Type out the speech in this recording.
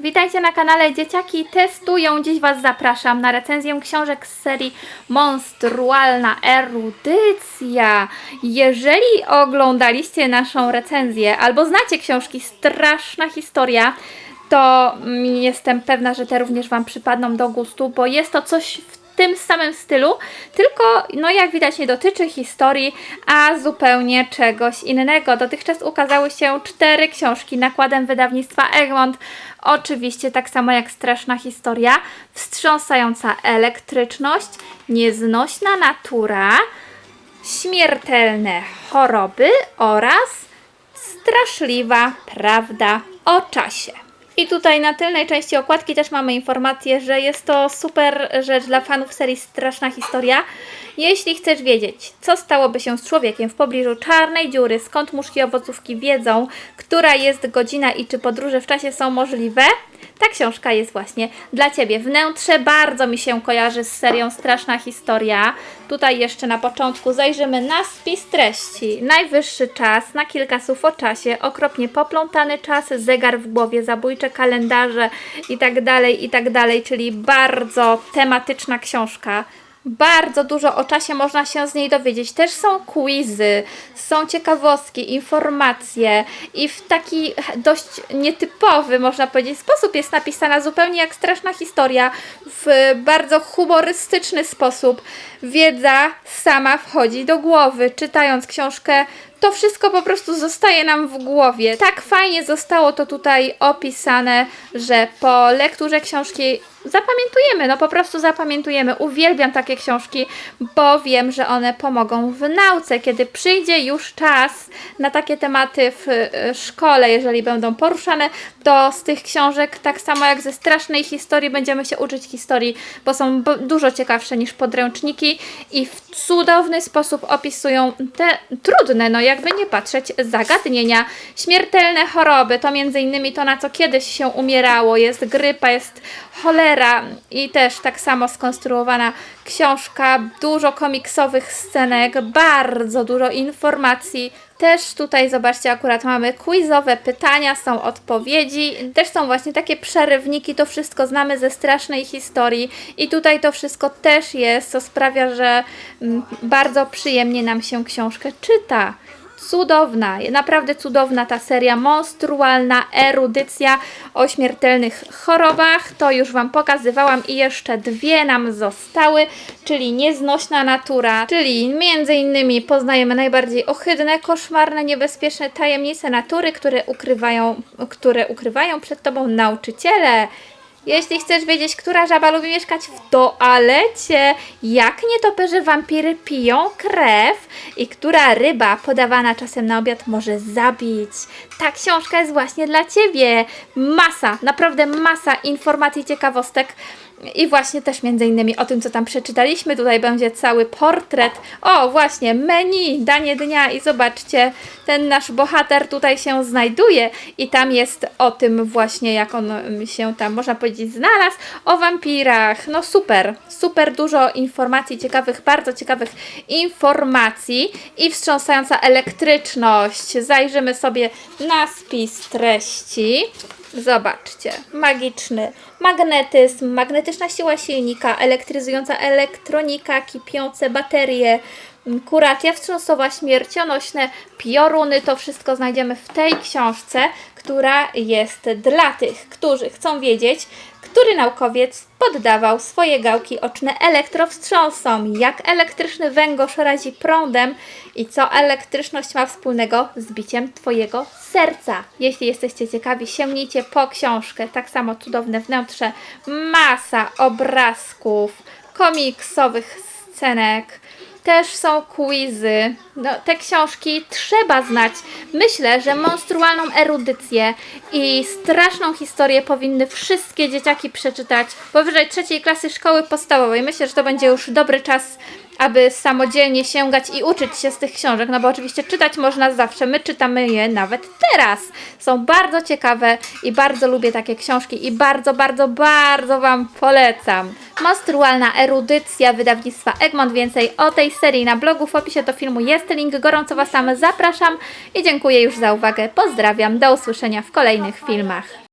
Witajcie na kanale Dzieciaki Testują. Dziś Was zapraszam na recenzję książek z serii Monstrualna Erudycja. Jeżeli oglądaliście naszą recenzję albo znacie książki Straszna Historia, to mm, jestem pewna, że te również Wam przypadną do gustu, bo jest to coś w tym samym stylu, tylko no jak widać nie dotyczy historii, a zupełnie czegoś innego. Dotychczas ukazały się cztery książki nakładem wydawnictwa Egmont. Oczywiście tak samo jak Straszna Historia, Wstrząsająca Elektryczność, Nieznośna Natura, Śmiertelne Choroby oraz Straszliwa Prawda o Czasie. I tutaj na tylnej części okładki też mamy informację, że jest to super rzecz dla fanów serii Straszna Historia. Jeśli chcesz wiedzieć, co stałoby się z człowiekiem w pobliżu czarnej dziury, skąd muszki owocówki wiedzą, która jest godzina i czy podróże w czasie są możliwe, ta książka jest właśnie dla Ciebie. Wnętrze bardzo mi się kojarzy z serią Straszna Historia. Tutaj jeszcze na początku zajrzymy na spis treści. Najwyższy czas, na kilka słów o czasie, okropnie poplątany czas, zegar w głowie, zabójcze kalendarze i tak dalej, i tak czyli bardzo tematyczna książka. Bardzo dużo o czasie można się z niej dowiedzieć. Też są quizy, są ciekawostki, informacje i w taki dość nietypowy, można powiedzieć, sposób jest napisana, zupełnie jak straszna historia, w bardzo humorystyczny sposób. Wiedza sama wchodzi do głowy. Czytając książkę, to wszystko po prostu zostaje nam w głowie. Tak fajnie zostało to tutaj opisane, że po lekturze książki zapamiętujemy, no po prostu zapamiętujemy. Uwielbiam takie książki, bo wiem, że one pomogą w nauce, kiedy przyjdzie już czas na takie tematy w e, szkole, jeżeli będą poruszane, to z tych książek, tak samo jak ze strasznej historii, będziemy się uczyć historii, bo są dużo ciekawsze niż podręczniki i w cudowny sposób opisują te trudne, no jakby nie patrzeć, zagadnienia. Śmiertelne choroby, to między innymi to, na co kiedyś się umierało, jest grypa, jest cholera i też tak samo skonstruowana książka, dużo komiksowych scenek, bardzo dużo informacji. Też tutaj zobaczcie, akurat mamy quizowe pytania, są odpowiedzi, też są właśnie takie przerywniki, to wszystko znamy ze strasznej historii i tutaj to wszystko też jest, co sprawia, że mm, bardzo przyjemnie nam się książkę czyta. Cudowna, naprawdę cudowna ta seria, monstrualna erudycja o śmiertelnych chorobach. To już Wam pokazywałam i jeszcze dwie nam zostały, czyli nieznośna natura, czyli między innymi poznajemy najbardziej ohydne, koszmarne, niebezpieczne tajemnice natury, które ukrywają, które ukrywają przed Tobą nauczyciele. Jeśli chcesz wiedzieć, która żaba lubi mieszkać w toalecie, jak nietoperze wampiry piją krew i która ryba podawana czasem na obiad może zabić. Ta książka jest właśnie dla Ciebie. Masa, naprawdę masa informacji, ciekawostek. I właśnie też między innymi o tym, co tam przeczytaliśmy. Tutaj będzie cały portret. O, właśnie, menu, danie dnia i zobaczcie, ten nasz bohater tutaj się znajduje i tam jest o tym właśnie, jak on się tam, można powiedzieć, znalazł, o wampirach. No super, super dużo informacji ciekawych, bardzo ciekawych informacji i wstrząsająca elektryczność. Zajrzymy sobie na spis treści. Zobaczcie, magiczny magnetyzm, magnetyczna siła silnika, elektryzująca elektronika, kipiące baterie, kuracja wstrząsowa, śmiercionośne pioruny. To wszystko znajdziemy w tej książce, która jest dla tych, którzy chcą wiedzieć, który naukowiec poddawał swoje gałki oczne elektrowstrząsom, jak elektryczny węgorz razi prądem i co elektryczność ma wspólnego z biciem Twojego serca. Jeśli jesteście ciekawi, sięgnijcie po książkę. Tak samo cudowne wnętrze, masa obrazków, komiksowych scenek. Też są quizy. No, te książki trzeba znać. Myślę, że monstrualną erudycję i straszną historię powinny wszystkie dzieciaki przeczytać powyżej trzeciej klasy szkoły podstawowej. Myślę, że to będzie już dobry czas, aby samodzielnie sięgać i uczyć się z tych książek, no bo oczywiście czytać można zawsze. My czytamy je nawet teraz. Są bardzo ciekawe i bardzo lubię takie książki i bardzo, bardzo, bardzo Wam polecam. Monstrualna erudycja wydawnictwa Egmont. Więcej o tej serii na blogu w opisie do filmu jest link. Gorąco Was tam zapraszam i dziękuję już za uwagę. Pozdrawiam. Do usłyszenia w kolejnych filmach.